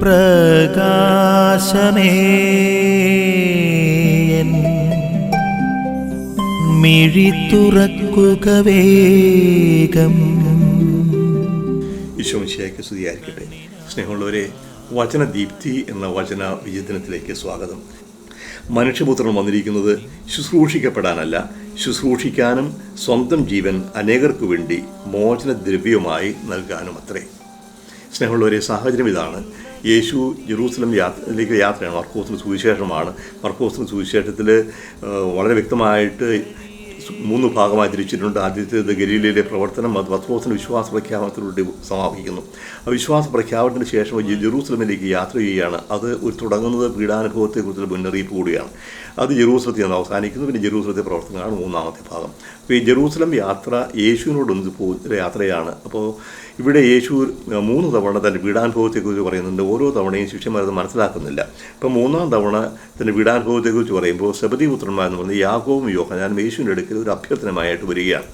പ്രകാശമേ. മിഴി തുറക്കുക വേഗം. ഈശോമിശിയായ്ക്ക് സ്തുതിയായിരിക്കട്ടെ. സ്നേഹമുള്ളവരെ വചനദീപ്തി എന്ന വചന വിചിന്തനത്തിലേക്ക് സ്വാഗതം. മനുഷ്യപുത്രൻ വന്നിരിക്കുന്നത് ശുശ്രൂഷിക്കപ്പെടാനല്ല ശുശ്രൂഷിക്കാനും സ്വന്തം ജീവൻ അനേകർക്കു വേണ്ടി മോചനദ്രവ്യമായി നൽകാനും അത്രേ സ്നേഹമുള്ളവരെ സാഹചര്യം ഇതാണ്. യേശു ജെറൂസലം യാത്രയിലേക്ക് യാത്രയാണ്. മർക്കോസിന് സുവിശേഷമാണ്. മർക്കോസിന് സുവിശേഷത്തിൽ വളരെ വ്യക്തമായിട്ട് മൂന്ന് ഭാഗമായി തിരിച്ചിട്ടുണ്ട്. ആദ്യത്തേത് ഗലീലയിലെ പ്രവർത്തനം അത് പത്രോസിന് വിശ്വാസ പ്രഖ്യാപനത്തിലൂടെ സമാപിക്കുന്നു. ആ വിശ്വാസ പ്രഖ്യാപനത്തിന് ശേഷം ജെറൂസലമിലേക്ക് യാത്ര ചെയ്യുകയാണ്. അത് ഒരു തുടങ്ങുന്നത് പീഡാനുഭവത്തെക്കുറിച്ചുള്ള മുന്നറിയിപ്പ് കൂടിയാണ്. അത് ജെറൂസലത്തിൽ നിന്ന് അവസാനിക്കുന്നു. പിന്നെ ജെറൂസലത്തെ പ്രവർത്തനങ്ങളാണ് മൂന്നാമത്തെ ഭാഗം. അപ്പോൾ ഈ ജെറൂസലം യാത്ര യേശുവിനോടൊന്ന് പോകുന്ന യാത്രയാണ്. അപ്പോൾ ഇവിടെ യേശു മൂന്ന് തവണ തന്റെ പീഡാനുഭവത്തെക്കുറിച്ച് പറയുന്നുണ്ട്. ഓരോ തവണയും ശിഷ്യന്മാരത് മനസ്സിലാക്കുന്നില്ല. ഇപ്പം മൂന്നാം തവണ തന്റെ പീഡാനുഭവത്തെക്കുറിച്ച് പറയുമ്പോൾ സബദി പുത്രന്മാരെന്ന് പറഞ്ഞ് യാഗവും യോഹനാനും യേശുവിന്റെ അടുക്കൽ ഒരു അഭ്യർത്ഥനമായിട്ട് വരികയാണ്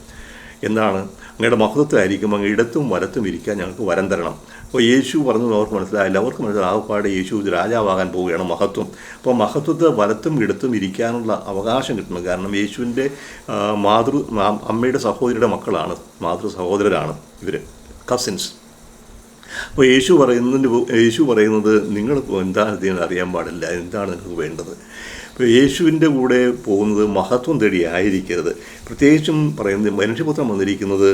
എന്താണ് അങ്ങയുടെ മഹത്വത്തിലായിരിക്കും അങ്ങ് ഇടത്തും വലത്തും ഇരിക്കാൻ ഞങ്ങൾക്ക് വരം തരണം. അപ്പോൾ യേശു പറഞ്ഞത് അവർക്ക് മനസ്സിലായില്ല. അവർക്ക് മനസ്സിലായി ആകപ്പാട് യേശു രാജാവാകാൻ പോവുകയാണ് മഹത്വം. അപ്പോൾ മഹത്വത്തെ വലത്തും ഇടത്തും ഇരിക്കാനുള്ള അവകാശം കിട്ടണം. കാരണം യേശുവിന്റെ മാതൃ അമ്മയുടെ സഹോദരിയുടെ മക്കളാണ്. മാതൃ സഹോദരരാണ് ഇവർ കസിൻസ്. അപ്പോൾ യേശു പറയുന്നതിന്റെ യേശു പറയുന്നത് നിങ്ങൾ എന്താ ഇതിന് അറിയാൻ പാടില്ല എന്താണ് നിങ്ങൾക്ക് വേണ്ടത്? ഇപ്പോൾ യേശുവിന്റെ കൂടെ പോകുന്നത് മഹത്വം തേടി ആയിരിക്കരുത്. പ്രത്യേകിച്ചും പറയുന്നത് മനുഷ്യപുത്രം വന്നിരിക്കുന്നത്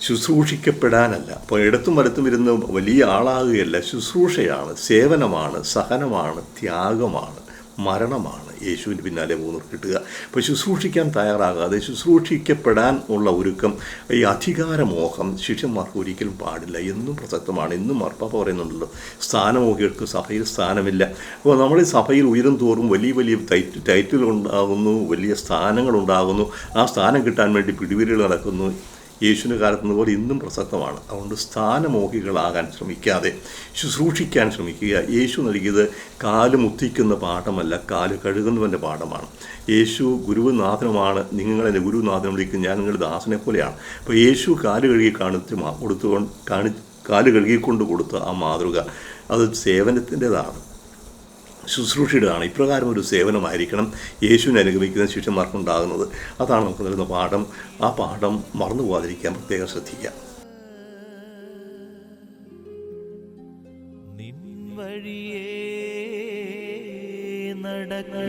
ശുശ്രൂഷിക്കപ്പെടാനല്ല. അപ്പോൾ ഇടത്തും വലത്തും ഇരുന്ന് വലിയ ആളാകുകയല്ല ശുശ്രൂഷയാണ് സേവനമാണ് സഹനമാണ് ത്യാഗമാണ്. മരണമാണ് യേശുവിന്റെ പിന്നാലെ മൂന്ന് കിട്ടുക അപ്പോൾ ശുശ്രൂഷിക്കാൻ തയ്യാറാകാതെ ശുശ്രൂഷിക്കപ്പെടാൻ ഉള്ള ഒരുക്കം ഈ അധികാരമോഹം ശിഷ്യന്മാർക്ക് ഒരിക്കലും പാടില്ല. എന്നും പ്രസക്തമാണ്. എന്നും മാർപ്പാപ്പ പറയുന്നുണ്ടല്ലോ സ്ഥാനമോഹികൾക്ക് സഭയിൽ സ്ഥാനമില്ല. അപ്പോൾ നമ്മൾ ഈ സഭയിൽ ഉയരും തോറും വലിയ വലിയ ടൈറ്റ് ടൈറ്റിലുണ്ടാകുന്നു വലിയ സ്ഥാനങ്ങളുണ്ടാകുന്നു. ആ സ്ഥാനം കിട്ടാൻ വേണ്ടി പിടിവിരൽ നടക്കുന്നു. യേശുവിന്റെ കാലത്തുന്നതുപോലെ പോലെ ഇന്നും പ്രസക്തമാണ്. അതുകൊണ്ട് സ്ഥാനമോഹികളാകാൻ ശ്രമിക്കാതെ ശുശ്രൂഷിക്കാൻ ശ്രമിക്കുക. യേശു നൽകിയത് കാൽ മുത്തിക്കുന്ന പാഠമല്ല കാൽ കഴുകുന്നവന്റെ പാഠമാണ്. യേശു ഗുരുനാഥനുമാണ്. നിങ്ങളെന്റെ ഗുരുനാഥനം വിളിക്കും. ഞാൻ നിങ്ങളുടെ ദാസനെ പോലെയാണ്. അപ്പോൾ യേശു കാൽ കഴുകി കാണിച്ചു കൊടുത്തുകൊണ്ട് കാണി കാൽ കഴുകിക്കൊണ്ട് കൊടുത്ത ആ മാതൃക അത് സേവനത്തിന്റെതാണ്. ശുശ്രൂഷയുടേതാണ് ഇപ്രകാരം ഒരു സേവനമായിരിക്കണം. യേശുവിനെ അനുഗമിക്കുന്ന ശിഷ്യന്മാർക്കുണ്ടാകുന്നത് അതാണ് നമുക്ക് നൽകുന്ന പാഠം. ആ പാഠം മറന്നു പോകാതിരിക്കാൻ പ്രത്യേകം ശ്രദ്ധിക്കാം നടക്ക